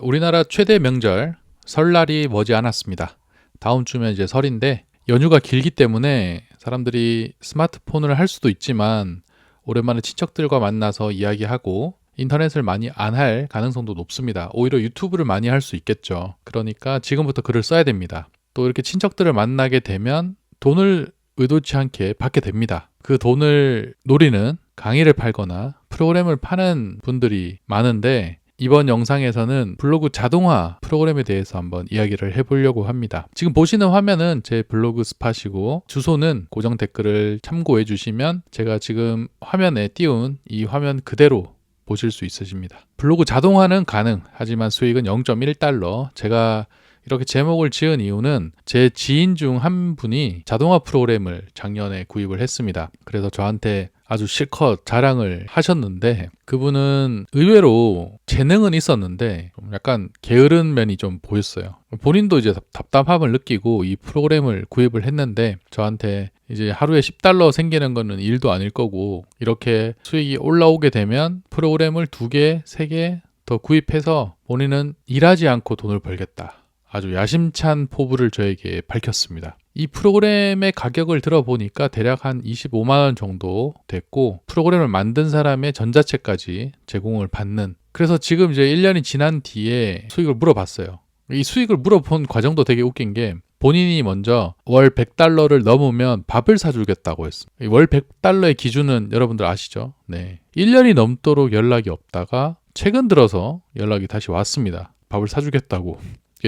우리나라 최대 명절 설날이 머지 않았습니다. 다음 주면 이제 설인데 연휴가 길기 때문에 사람들이 스마트폰을 할 수도 있지만 오랜만에 친척들과 만나서 이야기하고 인터넷을 많이 안 할 가능성도 높습니다. 오히려 유튜브를 많이 할 수 있겠죠. 그러니까 지금부터 글을 써야 됩니다. 또 이렇게 친척들을 만나게 되면 돈을 의도치 않게 받게 됩니다. 그 돈을 노리는 강의를 팔거나 프로그램을 파는 분들이 많은데 이번 영상에서는 블로그 자동화 프로그램에 대해서 한번 이야기를 해보려고 합니다. 지금 보시는 화면은 제 블로그 스팟이고 주소는 고정 댓글을 참고해 주시면 제가 지금 화면에 띄운 이 화면 그대로 보실 수 있으십니다. 블로그 자동화는 가능, 하지만 수익은 0.1달러. 제가 이렇게 제목을 지은 이유는 제 지인 중 한 분이 자동화 프로그램을 작년에 구입을 했습니다. 그래서 저한테 아주 실컷 자랑을 하셨는데 그분은 의외로 재능은 있었는데 좀 약간 게으른 면이 좀 보였어요. 본인도 이제 답답함을 느끼고 이 프로그램을 구입을 했는데 저한테 이제 하루에 10달러 생기는 거는 일도 아닐 거고 이렇게 수익이 올라오게 되면 프로그램을 두 개, 세 개 더 구입해서 본인은 일하지 않고 돈을 벌겠다. 아주 야심찬 포부를 저에게 밝혔습니다. 이 프로그램의 가격을 들어보니까 대략 한 25만원 정도 됐고, 프로그램을 만든 사람의 전자책까지 제공을 받는. 그래서 지금 이제 1년이 지난 뒤에 수익을 물어봤어요. 이 수익을 물어본 과정도 되게 웃긴 게, 본인이 먼저 월 100달러를 넘으면 밥을 사주겠다고 했습니다. 월 100달러의 기준은 여러분들 아시죠? 네. 1년이 넘도록 연락이 없다가 최근 들어서 연락이 다시 왔습니다. 밥을 사주겠다고.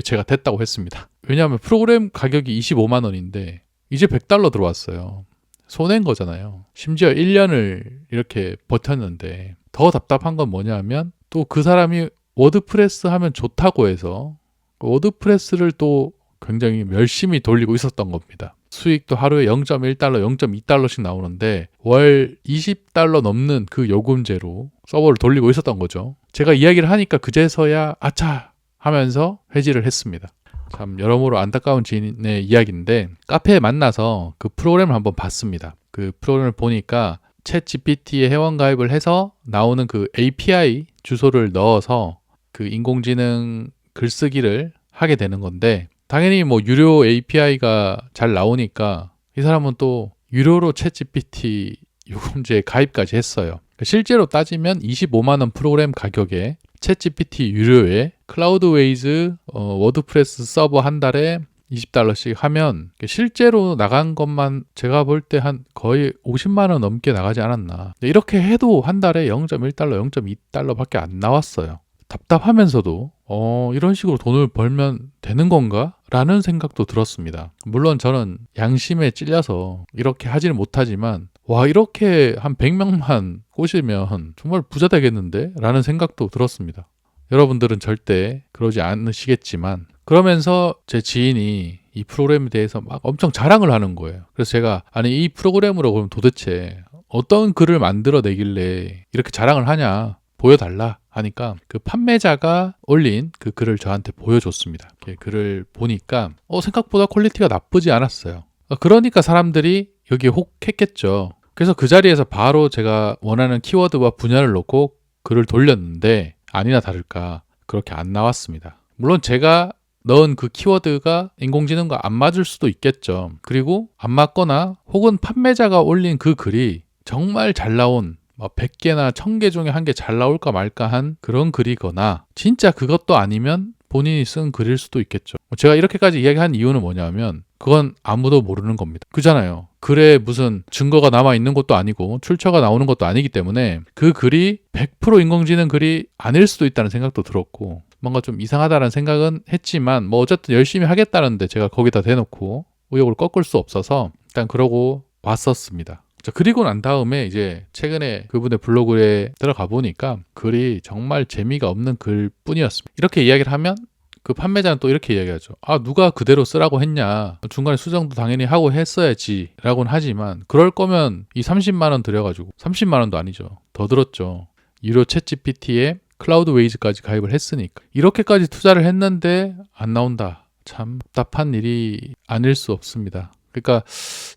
제가 됐다고 했습니다. 왜냐하면 프로그램 가격이 25만 원인데 이제 100달러 들어왔어요. 손해인 거잖아요. 심지어 1년을 이렇게 버텼는데 더 답답한 건 뭐냐면 또 그 사람이 워드프레스 하면 좋다고 해서 워드프레스를 또 굉장히 열심히 돌리고 있었던 겁니다. 수익도 하루에 0.1달러, 0.2달러씩 나오는데 월 20달러 넘는 그 요금제로 서버를 돌리고 있었던 거죠. 제가 이야기를 하니까 그제서야 아차 하면서 회지를 했습니다. 참 여러모로 안타까운 지인의 이야기인데 카페에 만나서 그 프로그램을 한번 봤습니다. 그 프로그램을 보니까 챗 GPT에 회원 가입을 해서 나오는 그 API 주소를 넣어서 그 인공지능 글쓰기를 하게 되는 건데 당연히 뭐 유료 API가 잘 나오니까 이 사람은 또 유료로 챗 GPT 요금제 가입까지 했어요. 실제로 따지면 25만 원 프로그램 가격에 챗 GPT 유료에 클라우드웨이즈 어, 워드프레스 서버 한 달에 20달러씩 하면 실제로 나간 것만 제가 볼 때 한 거의 50만 원 넘게 나가지 않았나. 이렇게 해도 한 달에 0.1달러, 0.2달러밖에 안 나왔어요. 답답하면서도 어, 이런 식으로 돈을 벌면 되는 건가? 라는 생각도 들었습니다. 물론 저는 양심에 찔려서 이렇게 하지는 못하지만 와 이렇게 한 100명만 꼬시면 정말 부자 되겠는데? 라는 생각도 들었습니다. 여러분들은 절대 그러지 않으시겠지만 그러면서 제 지인이 이 프로그램에 대해서 막 엄청 자랑을 하는 거예요. 그래서 제가 아니 이 프로그램으로 그럼 도대체 어떤 글을 만들어내길래 이렇게 자랑을 하냐 보여달라 하니까 그 판매자가 올린 그 글을 저한테 보여줬습니다. 글을 보니까 어 생각보다 퀄리티가 나쁘지 않았어요. 어, 그러니까 사람들이 여기에 혹했겠죠. 그래서 그 자리에서 바로 제가 원하는 키워드와 분야를 놓고 글을 돌렸는데 아니나 다를까 그렇게 안 나왔습니다. 물론 제가 넣은 그 키워드가 인공지능과 안 맞을 수도 있겠죠. 그리고 안 맞거나 혹은 판매자가 올린 그 글이 정말 잘 나온 뭐 100개나 1000개 중에 한 개 잘 나올까 말까 한 그런 글이거나 진짜 그것도 아니면 본인이 쓴 글일 수도 있겠죠. 제가 이렇게까지 이야기한 이유는 뭐냐면 그건 아무도 모르는 겁니다. 그잖아요. 글에 무슨 증거가 남아 있는 것도 아니고 출처가 나오는 것도 아니기 때문에 그 글이 100% 인공지능 글이 아닐 수도 있다는 생각도 들었고 뭔가 좀 이상하다는 생각은 했지만 뭐 어쨌든 열심히 하겠다는데 제가 거기다 대놓고 의욕을 꺾을 수 없어서 일단 그러고 왔었습니다. 자, 그리고 난 다음에 이제 최근에 그분의 블로그에 들어가 보니까 글이 정말 재미가 없는 글 뿐이었습니다. 이렇게 이야기를 하면 그 판매자는 또 이렇게 이야기하죠. 아, 누가 그대로 쓰라고 했냐. 중간에 수정도 당연히 하고 했어야지. 라고는 하지만, 그럴 거면 이 30만원 들여가지고, 30만원도 아니죠. 더 들었죠. 유료 챗 GPT에 클라우드 웨이즈까지 가입을 했으니까. 이렇게까지 투자를 했는데 안 나온다. 참 답답한 일이 아닐 수 없습니다. 그러니까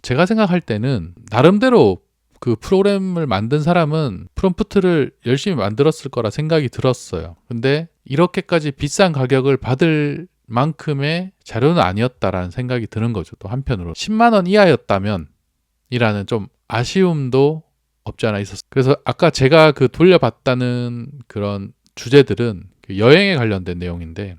제가 생각할 때는 나름대로 그 프로그램을 만든 사람은 프롬프트를 열심히 만들었을 거라 생각이 들었어요. 근데 이렇게까지 비싼 가격을 받을 만큼의 자료는 아니었다라는 생각이 드는 거죠. 또 한편으로 10만 원 이하였다면 이라는 좀 아쉬움도 없지 않아 있었어요. 그래서 아까 제가 그 돌려봤다는 그런 주제들은 그 여행에 관련된 내용인데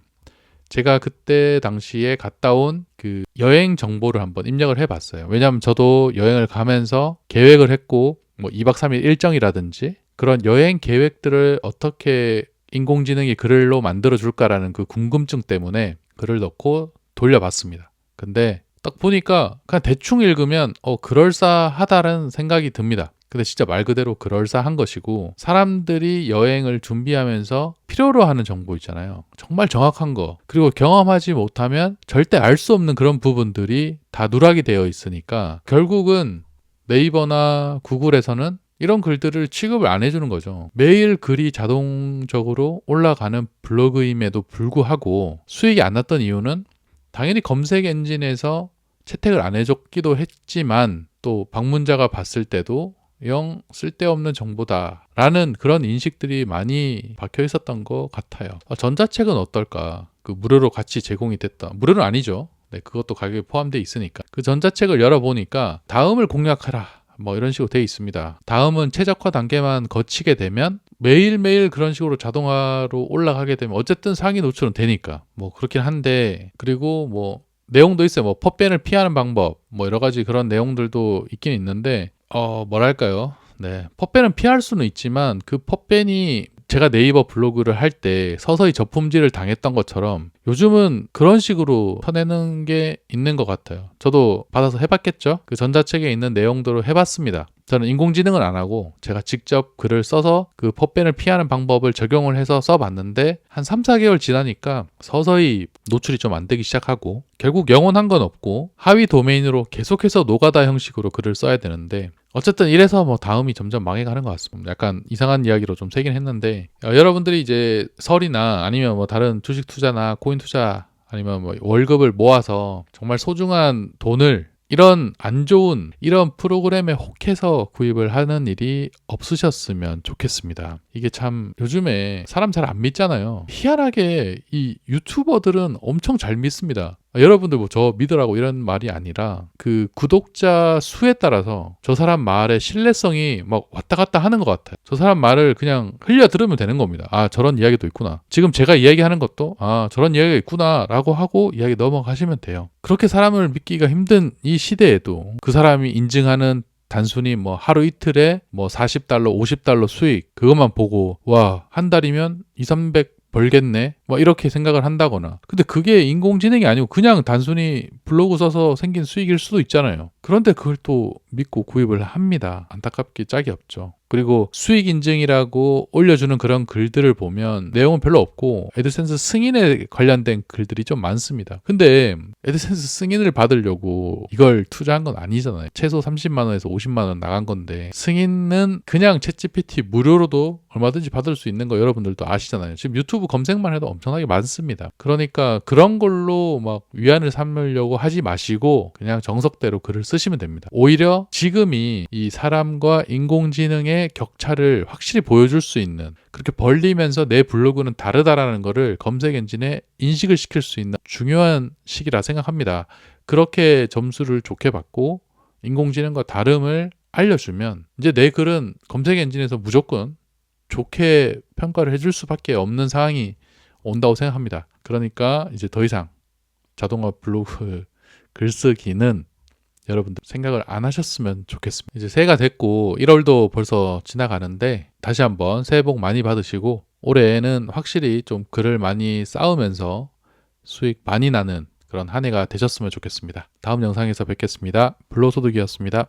제가 그때 당시에 갔다 온 그 여행 정보를 한번 입력을 해봤어요. 왜냐하면 저도 여행을 가면서 계획을 했고 뭐 2박 3일 일정이라든지 그런 여행 계획들을 어떻게 인공지능이 글로 만들어 줄까라는 그 궁금증 때문에 글을 넣고 돌려봤습니다. 근데 딱 보니까 그냥 대충 읽으면 어 그럴싸하다는 생각이 듭니다. 근데 진짜 말 그대로 그럴싸한 것이고 사람들이 여행을 준비하면서 필요로 하는 정보 있잖아요. 정말 정확한 거. 그리고 경험하지 못하면 절대 알 수 없는 그런 부분들이 다 누락이 되어 있으니까 결국은 네이버나 구글에서는 이런 글들을 취급을 안 해주는 거죠. 매일 글이 자동적으로 올라가는 블로그임에도 불구하고 수익이 안 났던 이유는 당연히 검색 엔진에서 채택을 안 해줬기도 했지만 또 방문자가 봤을 때도 영 쓸데없는 정보다라는 그런 인식들이 많이 박혀 있었던 것 같아요. 아, 전자책은 어떨까? 그 무료로 같이 제공이 됐다. 무료는 아니죠. 네, 그것도 가격에 포함되어 있으니까. 그 전자책을 열어보니까 다음을 공략하라. 뭐 이런 식으로 되어 있습니다. 다음은 최적화 단계만 거치게 되면 매일매일 그런 식으로 자동화로 올라가게 되면 어쨌든 상위 노출은 되니까 뭐 그렇긴 한데 그리고 뭐 내용도 있어요. 뭐 퍼밴을 피하는 방법 뭐 여러 가지 그런 내용들도 있긴 있는데 어 뭐랄까요? 네. 퍼밴은 피할 수는 있지만 그 퍼밴이 제가 네이버 블로그를 할 때 서서히 저품질을 당했던 것처럼 요즘은 그런 식으로 퍼내는 게 있는 것 같아요. 저도 받아서 해봤겠죠? 그 전자책에 있는 내용들을 해봤습니다. 저는 인공지능은 안 하고 제가 직접 글을 써서 그 퍼밴을 피하는 방법을 적용을 해서 써봤는데 한 3, 4개월 지나니까 서서히 노출이 좀 안 되기 시작하고 결국 영원한 건 없고 하위 도메인으로 계속해서 노가다 형식으로 글을 써야 되는데 어쨌든 이래서 뭐 다음이 점점 망해가는 것 같습니다. 약간 이상한 이야기로 좀 세긴 했는데 어, 여러분들이 이제 설이나 아니면 뭐 다른 주식 투자나 코인 투자 아니면 뭐 월급을 모아서 정말 소중한 돈을 이런 안 좋은 이런 프로그램에 혹해서 구입을 하는 일이 없으셨으면 좋겠습니다. 이게 참 요즘에 사람 잘 안 믿잖아요. 희한하게 이 유튜버들은 엄청 잘 믿습니다. 아, 여러분들 뭐 저 믿으라고 이런 말이 아니라 그 구독자 수에 따라서 저 사람 말의 신뢰성이 막 왔다 갔다 하는 것 같아요. 저 사람 말을 그냥 흘려 들으면 되는 겁니다. 아 저런 이야기도 있구나. 지금 제가 이야기하는 것도 아 저런 이야기가 있구나라고 하고 이야기 넘어가시면 돼요. 그렇게 사람을 믿기가 힘든 이 시대에도 그 사람이 인증하는 단순히 뭐 하루 이틀에 뭐 40달러, 50달러 수익 그것만 보고 와 한 달이면 2, 300 벌겠네. 뭐 이렇게 생각을 한다거나. 근데 그게 인공지능이 아니고 그냥 단순히 블로그 써서 생긴 수익일 수도 있잖아요. 그런데 그걸 또 믿고 구입을 합니다. 안타깝게 짝이 없죠. 그리고 수익 인증이라고 올려주는 그런 글들을 보면 내용은 별로 없고 애드센스 승인에 관련된 글들이 좀 많습니다. 근데 애드센스 승인을 받으려고 이걸 투자한 건 아니잖아요. 최소 30만 원에서 50만 원 나간 건데 승인은 그냥 챗GPT 무료로도 얼마든지 받을 수 있는 거 여러분들도 아시잖아요. 지금 유튜브 검색만 해도 엄청나게 많습니다. 그러니까 그런 걸로 막 위안을 삼으려고 하지 마시고 그냥 정석대로 글을 쓰시면 됩니다. 오히려 지금이 이 사람과 인공지능의 격차를 확실히 보여줄 수 있는 그렇게 벌리면서 내 블로그는 다르다라는 거를 검색 엔진에 인식을 시킬 수 있는 중요한 시기라 생각합니다. 그렇게 점수를 좋게 받고 인공지능과 다름을 알려주면 이제 내 글은 검색 엔진에서 무조건 좋게 평가를 해줄 수밖에 없는 상황이 온다고 생각합니다. 그러니까 이제 더 이상 자동화 블로그 글쓰기는 여러분들 생각을 안 하셨으면 좋겠습니다. 이제 새해가 됐고 1월도 벌써 지나가는데 다시 한번 새해 복 많이 받으시고 올해에는 확실히 좀 글을 많이 쌓으면서 수익 많이 나는 그런 한 해가 되셨으면 좋겠습니다. 다음 영상에서 뵙겠습니다. 불로소득이었습니다.